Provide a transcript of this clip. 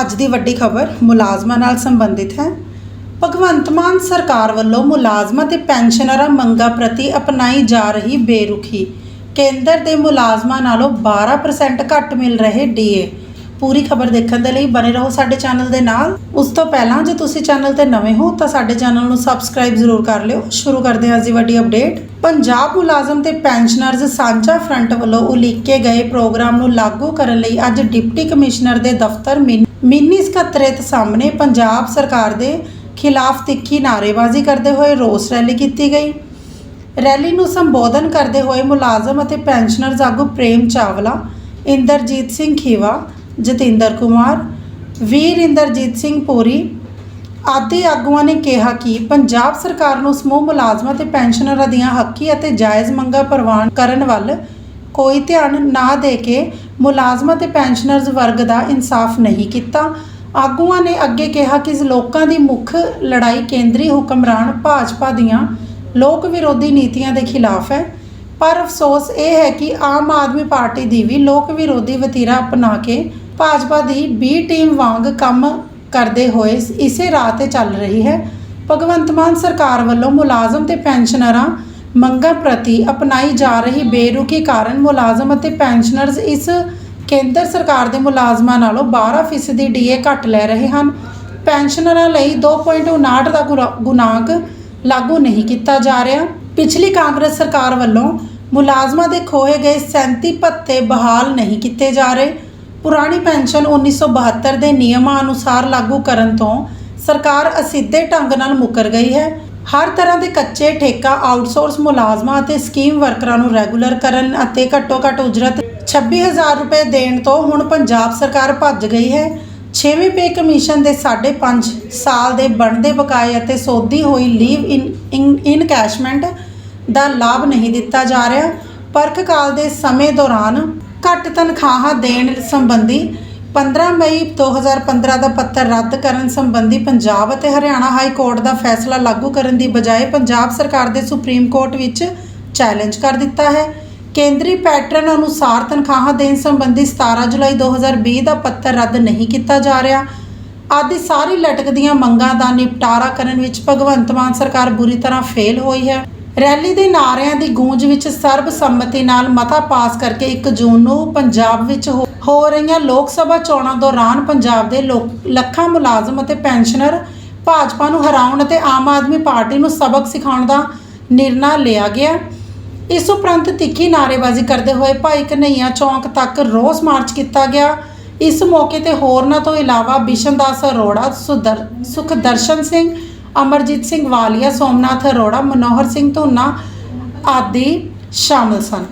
ਅੱਜ ਦੀ ਵੱਡੀ ਖਬਰ ਮੁਲਾਜ਼ਮਾਂ ਨਾਲ ਸੰਬੰਧਿਤ ਹੈ। ਭਗਵੰਤ ਮਾਨ ਸਰਕਾਰ ਵੱਲੋਂ ਮੁਲਾਜ਼ਮਾਂ ਤੇ ਪੈਨਸ਼ਨਰਾਂ ਮੰਗਾਂ ਪ੍ਰਤੀ ਅਪਣਾਈ ਜਾ ਰਹੀ ਬੇਰੁਖੀ। ਕੇਂਦਰ ਦੇ ਮੁਲਾਜ਼ਮਾਂ ਨਾਲੋਂ 12% ਘੱਟ ਮਿਲ ਰਹੇ ਡੀਏ। ਪੂਰੀ ਖਬਰ ਦੇਖਣ ਦੇ ਲਈ ਬਨੇ ਰਹੋ ਸਾਡੇ ਚੈਨਲ ਦੇ ਨਾਲ। ਉਸ ਤੋਂ ਪਹਿਲਾਂ ਜੇ ਤੁਸੀਂ ਚੈਨਲ ਤੇ ਨਵੇਂ ਹੋ ਤਾਂ ਸਾਡੇ ਚੈਨਲ ਨੂੰ ਸਬਸਕ੍ਰਾਈਬ ਜ਼ਰੂਰ ਕਰ ਲਿਓ। ਸ਼ੁਰੂ ਕਰਦੇ ਹਾਂ ਅੱਜ ਦੀ ਵੱਡੀ ਅਪਡੇਟ। ਪੰਜਾਬ ਮੁਲਾਜ਼ਮ ਤੇ ਪੈਨਸ਼ਨਰਜ਼ ਸਾਂਝਾ ਫਰੰਟ ਵੱਲੋਂ ਉਲੀਕੇ ਗਏ ਪ੍ਰੋਗਰਾਮ ਨੂੰ ਲਾਗੂ ਕਰਨ ਲਈ ਅੱਜ ਡਿਪਟੀ ਕਮਿਸ਼ਨਰ ਦੇ ਦਫ਼ਤਰ ਮਿੰਨੀ ਸਕੱਤਰੇਤ ਸਾਹਮਣੇ ਪੰਜਾਬ ਸਰਕਾਰ ਦੇ ਖਿਲਾਫ ਤਿੱਖੀ ਨਾਅਰੇਬਾਜ਼ੀ ਕਰਦੇ ਹੋਏ ਰੋਸ ਰੈਲੀ ਕੀਤੀ ਗਈ। ਰੈਲੀ ਨੂੰ ਸੰਬੋਧਨ ਕਰਦੇ ਹੋਏ ਮੁਲਾਜ਼ਮ ਅਤੇ ਪੈਨਸ਼ਨਰਜ਼ ਆਗੂ ਪ੍ਰੇਮ ਚਾਵਲਾ, ਇੰਦਰਜੀਤ ਸਿੰਘ ਖੀਵਾ, ਜਤਿੰਦਰ ਕੁਮਾਰ, ਵੀਰ ਇੰਦਰਜੀਤ ਸਿੰਘ ਪੂਰੀ, ਆਦਿ ਆਗੂਆਂ ਨੇ ਕਿਹਾ ਕਿ ਪੰਜਾਬ ਸਰਕਾਰ ਨੂੰ ਸਮੂਹ ਮੁਲਾਜ਼ਮਾਂ ਤੇ ਪੈਨਸ਼ਨਰਾਂ ਦੀਆਂ ਹੱਕੀ ਅਤੇ ਜਾਇਜ਼ ਮੰਗਾਂ ਪ੍ਰਵਾਨ ਕਰਨ ਵੱਲ ਕੋਈ ਧਿਆਨ ਨਾ ਦੇ ਕੇ ਮੁਲਾਜ਼ਮਾਂ ਤੇ ਪੈਨਸ਼ਨਰਜ਼ ਵਰਗ ਦਾ ਇਨਸਾਫ ਨਹੀਂ ਕੀਤਾ। ਆਗੂਆਂ ਨੇ ਅੱਗੇ ਕਿਹਾ ਕਿ ਲੋਕਾਂ ਦੀ ਮੁੱਖ ਲੜਾਈ ਕੇਂਦਰੀ ਹੁਕਮਰਾਨ ਭਾਜਪਾ ਦੀਆਂ ਲੋਕ ਵਿਰੋਧੀ ਨੀਤੀਆਂ ਦੇ ਖਿਲਾਫ ਹੈ। ਪਰ ਅਫਸੋਸ ਇਹ ਹੈ ਕਿ ਆਮ ਆਦਮੀ ਪਾਰਟੀ ਦੀ ਵੀ ਲੋਕ ਵਿਰੋਧੀ ਵਤੀਰਾ ਅਪਣਾ ਕੇ ਭਾਜਪਾ ਦੀ ਬੀ ਟੀਮ ਵਾਂਗ ਕੰਮ ਕਰਦੇ ਹੋਏ ਇਸੇ ਰਾਹ ਤੇ ਚੱਲ ਰਹੀ ਹੈ। ਭਗਵੰਤ ਮਾਨ ਸਰਕਾਰ ਵੱਲੋਂ ਮੁਲਾਜ਼ਮ ਤੇ ਪੈਨਸ਼ਨਰਾਂ ਮੰਗਾਂ ਪ੍ਰਤੀ ਅਪਣਾਈ ਜਾ ਰਹੀ ਬੇਰੁਖੀ ਕਾਰਨ ਮੁਲਾਜ਼ਮ ਅਤੇ ਪੈਨਸ਼ਨਰਜ਼ ਇਸ ਕੇਂਦਰ ਸਰਕਾਰ ਦੇ ਮੁਲਾਜ਼ਮਾਂ ਨਾਲੋਂ 12% ਡੀਏ ਘੱਟ ਲੈ ਰਹੇ ਹਨ। ਪੈਨਸ਼ਨਰਾਂ ਲਈ 2.59 ਦਾ ਗੁਰਾ- ਗੁਣਾਂਕ ਲਾਗੂ ਨਹੀਂ ਕੀਤਾ ਜਾ ਰਿਹਾ। ਪਿਛਲੀ ਕਾਂਗਰਸ ਸਰਕਾਰ ਵੱਲੋਂ ਮੁਲਾਜ਼ਮਾਂ ਦੇ ਖੋਏ ਗਏ 37 ਭੱਤੇ ਬਹਾਲ ਨਹੀਂ ਕੀਤੇ ਜਾ ਰਹੇ। ਪੁਰਾਣੀ ਪੈਨਸ਼ਨ 1972 ਦੇ ਨਿਯਮਾਂ ਅਨੁਸਾਰ ਲਾਗੂ ਕਰਨ ਤੋਂ ਸਰਕਾਰ ਅਸਿੱਧੇ ਢੰਗ ਨਾਲ ਮੁਕਰ ਗਈ ਹੈ। ਹਰ ਤਰ੍ਹਾਂ ਦੇ ਕੱਚੇ ਠੇਕਾ ਆਊਟਸੋਰਸ ਮੁਲਾਜ਼ਮਾਂ ਅਤੇ ਸਕੀਮ ਵਰਕਰਾਂ ਨੂੰ ਰੈਗੂਲਰ ਕਰਨ ਅਤੇ ਘੱਟੋ-ਘੱਟ ਉਜਰਤ 26000 ਰੁਪਏ ਦੇਣ ਤੋਂ ਹੁਣ ਪੰਜਾਬ ਸਰਕਾਰ ਭੱਜ ਗਈ ਹੈ। 6ਵੇਂ ਪੇ ਕਮਿਸ਼ਨ ਦੇ 5.5 ਸਾਲ ਦੇ ਬਣਦੇ ਬਕਾਏ ਅਤੇ ਸੋਧੀ ਹੋਈ ਲੀਵ ਇਨ ਇਨ ਕੈਸ਼ਮੈਂਟ ਦਾ ਲਾਭ ਨਹੀਂ ਦਿੱਤਾ ਜਾ ਰਿਹਾ। ਪਰਖ ਕਾਲ ਦੇ ਸਮੇਂ ਦੌਰਾਨ ਘੱਟ ਤਨਖਾਹਾਂ ਦੇਣ ਸੰਬੰਧੀ 15 ਮਈ 2015 ਦਾ ਪੱਤਰ ਰੱਦ ਕਰਨ ਸੰਬੰਧੀ ਪੰਜਾਬ ਅਤੇ ਹਰਿਆਣਾ ਹਾਈ ਕੋਰਟ ਦਾ ਫੈਸਲਾ ਲਾਗੂ ਕਰਨ ਦੀ ਬਜਾਏ ਪੰਜਾਬ ਸਰਕਾਰ ਦੇ ਸੁਪਰੀਮ ਕੋਰਟ ਵਿੱਚ ਚੈਲੰਜ ਕਰ ਦਿੱਤਾ ਹੈ। ਕੇਂਦਰੀ ਪੈਟਰਨ ਅਨੁਸਾਰ ਤਨਖਾਹਾਂ ਦੇਣ ਸੰਬੰਧੀ 17 ਜੁਲਾਈ 2020 ਦਾ ਪੱਤਰ ਰੱਦ ਨਹੀਂ ਕੀਤਾ ਜਾ ਰਿਹਾ। ਆਦਿ ਸਾਰੀ ਲਟਕਦੀਆਂ ਮੰਗਾਂ ਦਾ ਨਿਪਟਾਰਾ ਕਰਨ ਵਿੱਚ ਭਗਵੰਤ ਮਾਨ ਸਰਕਾਰ ਬੁਰੀ ਤਰ੍ਹਾਂ ਫੇਲ ਹੋਈ ਹੈ। ਰੈਲੀ ਦੇ ਨਾਅਰਿਆਂ ਦੀ ਗੂੰਜ ਵਿੱਚ ਸਰਬਸੰਮਤੀ ਨਾਲ ਮਤਾ ਪਾਸ ਕਰਕੇ 1 ਜੂਨ ਨੂੰ ਪੰਜਾਬ ਵਿੱਚ ਹੋ- ਹੋ ਰਹੀਆਂ ਲੋਕ ਸਭਾ ਚੋਣਾਂ ਦੌਰਾਨ ਪੰਜਾਬ ਦੇ ਲੋਕ- ਲੱਖਾਂ ਮੁਲਾਜ਼ਮ ਅਤੇ ਪੈਨਸ਼ਨਰ ਭਾਜਪਾ ਨੂੰ ਹਰਾਉਣ ਅਤੇ ਆਮ ਆਦਮੀ ਪਾਰਟੀ ਨੂੰ ਸਬਕ ਸਿਖਾਉਣ ਦਾ ਨਿਰਣਾ ਲਿਆ ਗਿਆ। ਇਸ ਉਪਰੰਤ ਤਿੱਖੀ ਨਾਅਰੇਬਾਜ਼ੀ ਕਰਦੇ ਹੋਏ ਭਾਈ ਕਨਈਆ ਚੌਂਕ ਤੱਕ ਰੋਸ ਮਾਰਚ ਕੀਤਾ ਗਿਆ। ਇਸ ਮੌਕੇ ਤੇ ਹੋਰਨਾਂ ਤੋਂ ਇਲਾਵਾ ਬਿਸ਼ਨਦਾਸ ਅਰੋੜਾ, ਸੁਦਰ ਸੁਖਦਰਸ਼ਨ ਸਿੰਘ ਅਮਰਜੀਤ ਸਿੰਘ ਵਾਲੀਆ ਸੋਮਨਾਥ ਅਰੋੜਾ ਮਨੋਹਰ ਸਿੰਘ ਧੋਨਾ ਆਦਿ ਸ਼ਾਮਲ ਸਨ।